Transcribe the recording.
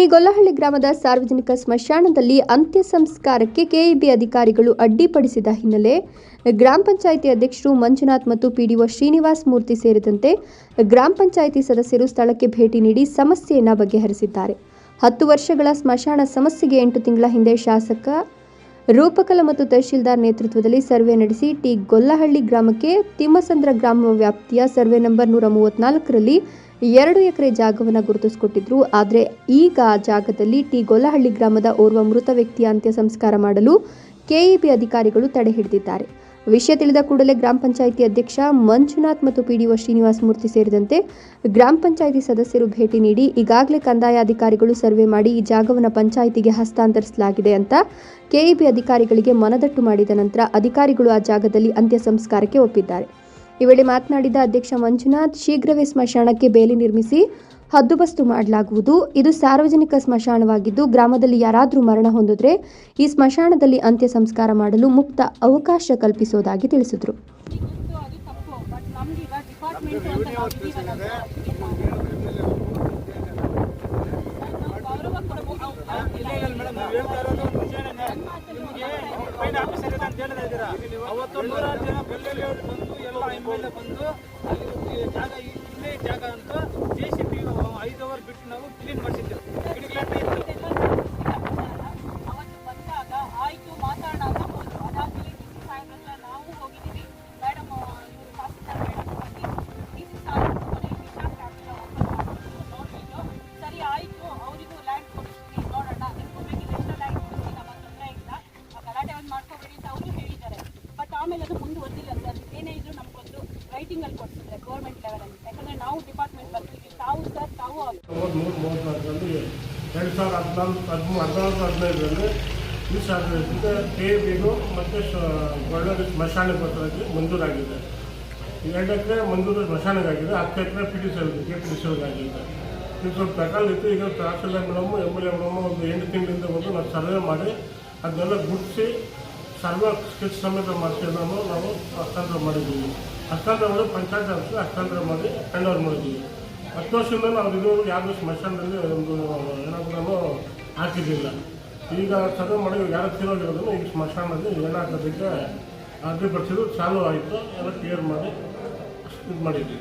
T Gollahalli ಗ್ರಾಮದ ಸಾರ್ವಜನಿಕ ಸ್ಮಶಾನದಲ್ಲಿ ಅಂತ್ಯ ಸಂಸ್ಕಾರಕ್ಕೆ ಕೆಇಬಿ ಅಧಿಕಾರಿಗಳು ಅಡ್ಡಿಪಡಿಸಿದ ಹಿನ್ನೆಲೆ ಗ್ರಾಮ ಪಂಚಾಯಿತಿ ಅಧ್ಯಕ್ಷರು ಮಂಜುನಾಥ್ ಮತ್ತು ಪಿಡಿಒ ಶ್ರೀನಿವಾಸ್ ಮೂರ್ತಿ ಸೇರಿದಂತೆ ಗ್ರಾಮ ಪಂಚಾಯಿತಿ ಸದಸ್ಯರು ಸ್ಥಳಕ್ಕೆ ಭೇಟಿ ನೀಡಿ ಸಮಸ್ಯೆಯನ್ನು ಬಗೆಹರಿಸಿದ್ದಾರೆ. ಹತ್ತು ವರ್ಷಗಳ ಸ್ಮಶಾನ ಸಮಸ್ಯೆಗೆ ಎಂಟು ತಿಂಗಳ ಹಿಂದೆ ಶಾಸಕ ರೂಪಕಲ ಮತ್ತು ತಹಶೀಲ್ದಾರ್ ನೇತೃತ್ವದಲ್ಲಿ ಸರ್ವೆ ನಡೆಸಿ ಟಿ ಗೊಲ್ಲಹಳ್ಳಿ ಗ್ರಾಮಕ್ಕೆ ತಿಮ್ಮಸಂದ್ರ ಗ್ರಾಮ ವ್ಯಾಪ್ತಿಯ ಸರ್ವೆ ನಂಬರ್ ನೂರ ಮೂವತ್ನಾಲ್ಕರಲ್ಲಿ ಎರಡು ಎಕರೆ ಜಾಗವನ್ನು ಗುರುತಿಸಿಕೊಟ್ಟಿದ್ರು. ಆದರೆ ಈಗ ಆ ಜಾಗದಲ್ಲಿ ಟಿ ಗೊಲ್ಲಹಳ್ಳಿ ಗ್ರಾಮದ ಓರ್ವ ಮೃತ ವ್ಯಕ್ತಿಯ ಅಂತ್ಯ ಸಂಸ್ಕಾರ ಮಾಡಲು ಕೆಇಬಿ ಅಧಿಕಾರಿಗಳು ತಡೆ ಹಿಡಿದಿದ್ದಾರೆ. ವಿಷಯ ತಿಳಿದ ಕೂಡಲೇ ಗ್ರಾಮ ಪಂಚಾಯಿತಿ ಅಧ್ಯಕ್ಷ ಮಂಜುನಾಥ್ ಮತ್ತು ಪಿಡಿಒ ಶ್ರೀನಿವಾಸ ಮೂರ್ತಿ ಸೇರಿದಂತೆ ಗ್ರಾಮ ಪಂಚಾಯಿತಿ ಸದಸ್ಯರು ಭೇಟಿ ನೀಡಿ ಈಗಾಗಲೇ ಕಂದಾಯ ಅಧಿಕಾರಿಗಳು ಸರ್ವೆ ಮಾಡಿ ಈ ಜಾಗವನ್ನು ಪಂಚಾಯಿತಿಗೆ ಹಸ್ತಾಂತರಿಸಲಾಗಿದೆ ಅಂತ ಕೆಇಬಿ ಅಧಿಕಾರಿಗಳಿಗೆ ಮನದಟ್ಟು ಮಾಡಿದ ನಂತರ ಅಧಿಕಾರಿಗಳು ಆ ಜಾಗದಲ್ಲಿ ಅಂತ್ಯ ಸಂಸ್ಕಾರಕ್ಕೆ ಒಪ್ಪಿದ್ದಾರೆ. ಈ ವೇಳೆ ಮಾತನಾಡಿದ ಅಧ್ಯಕ್ಷ ಮಂಜುನಾಥ್, ಶೀಘ್ರವೇ ಸ್ಮಶಾನಕ್ಕೆ ಬೇಲಿ ನಿರ್ಮಿಸಿ ಹದ್ದುಬಸ್ತು ಮಾಡಲಾಗುವುದು ಇದು ಸಾರ್ವಜನಿಕ ಸ್ಮಶಾನವಾಗಿದ್ದು ಗ್ರಾಮದಲ್ಲಿ ಯಾರಾದರೂ ಮರಣ ಹೊಂದಿದ್ರೆ ಈ ಸ್ಮಶಾನದಲ್ಲಿ ಅಂತ್ಯ ಸಂಸ್ಕಾರ ಮಾಡಲು ಮುಕ್ತ ಅವಕಾಶ ಕಲ್ಪಿಸೋದಾಗಿ ತಿಳಿಸಿದರು ಗೊತ್ತು ಅದು ತಪ್ಪು ಬಟ್ ನಮ್ಗೀಗ ಡಿಪಾರ್ಟ್ಮೆಂಟ್ ಅಂತ ನಾವು ಇದೀವಲ್ಲ ಸರ್, ನಾವು ಗೌರವ ಕೊಡ್ಬೇಕು ಅವ್ರು ಇಲ್ಲ ಇಲ್ಲ ಮೇಡಮ್ ನಾವು ಹೇಳ್ತಾ ಇರೋದು ನಿಜಾನೇನೆ. ನಿಮಗೆ ಫೈನ್ ಆಫೀಸರ್ ಇದೆ ಅಂತ ಹೇಳ್ತಾ ಇದ್ದೀರಾ ಅವತ್ತು ನೂರಾರು ಜನ ಬೆಲ್ಲೆಲ್ಲಿ ಬಂದು ಎಲ್ಲ ಎಂ ಬಂದು ಅಲ್ಲಿ ಜಾಗ ರೈಟಿಂಗ್ ಅಲ್ಲಿ ಕೊಡ್ತಿದ್ರೆ ಗೌರ್ಮೆಂಟ್ ಲೆವೆಲ್ ಅಲ್ಲಿ. ಯಾಕಂದ್ರೆ ನಾವು ಡಿಪಾರ್ಟ್ಮೆಂಟ್ ಬರ್ತೀವಿ ತಾವು ಸರ್ ತಾವು ಮೂವತ್ತ್ನಾಲ್ಕರಲ್ಲಿ ಎರಡು ಸಾವಿರದ ಹದಿನಾಲ್ಕು ಹದಿಮೂರು ಹದಿನಾಲ್ಕು, ಹದಿನೈದರಲ್ಲಿ ಈ ಸಾಧನೆಯಿಂದ ಕೆ ಬಿಗೂ ಮತ್ತು ಒಳ್ಳೆ ಸ್ಮಶಾನ ಪತ್ರಕ್ಕೆ ಮಂಜೂರಾಗಿದೆ. ಎರಡು ಎಕರೆ ಮಂಜೂರು ಸ್ಮಶಾನಗಾಗಿದೆ ಹತ್ತು acre P T C K P T C ಆಗಿದೆ ಇದು ಸ್ವಲ್ಪ ತಗೊಂಡಿತ್ತು ಈಗ tahsildar madam M L A madam ಒಂದು ಎಂಟು ತಿಂಗಳಿಂದ ಬಂದು ನಾವು ಸರ್ವೆ ಮಾಡಿ, ಅದನ್ನೆಲ್ಲ ಗುಡಿಸಿ ಸರ್ವೆ ಸ್ಕೆಚ್ ಸಮೇತ ಮಾಡ್ತೀವಿ ನಾವು ಹಸ್ತಾಂತರ ಮಾಡಿದ್ದೀವಿ. ಹಸ್ತಾಂತರ ಮಾಡಿ ಪಂಚಾಯತ್ ಆಫೀಸ್ ಹಸ್ತಾಂತರ ಮಾಡಿ ಹ್ಯಾಂಡ್ ಮಾಡಿದ್ವಿ ಹತ್ತು ಮೇಲೆ ನಾವು ಇದುವರೆಗೂ ಯಾವುದೂ ಸ್ಮಶಾನದಲ್ಲಿ ಒಂದು ಏನಾದರೂ ಹಾಕಿದ್ದಿಲ್ಲ. ಈಗ ಸರ್ವೆ ಮಾಡಿ ಯಾರು ತಿರೋಗಿರೋದನ್ನು ಈಗ ಸ್ಮಶಾನದಲ್ಲಿ ಏನಾಗೋದಕ್ಕೆ ಅಡ್ಡಿಪಡಿಸಿದ್ರು ಚಾಲೂ ಆಯಿತು. ಎಲ್ಲ ಕ್ಲಿಯರ್ ಮಾಡಿ ಇದು ಮಾಡಿದ್ವಿ.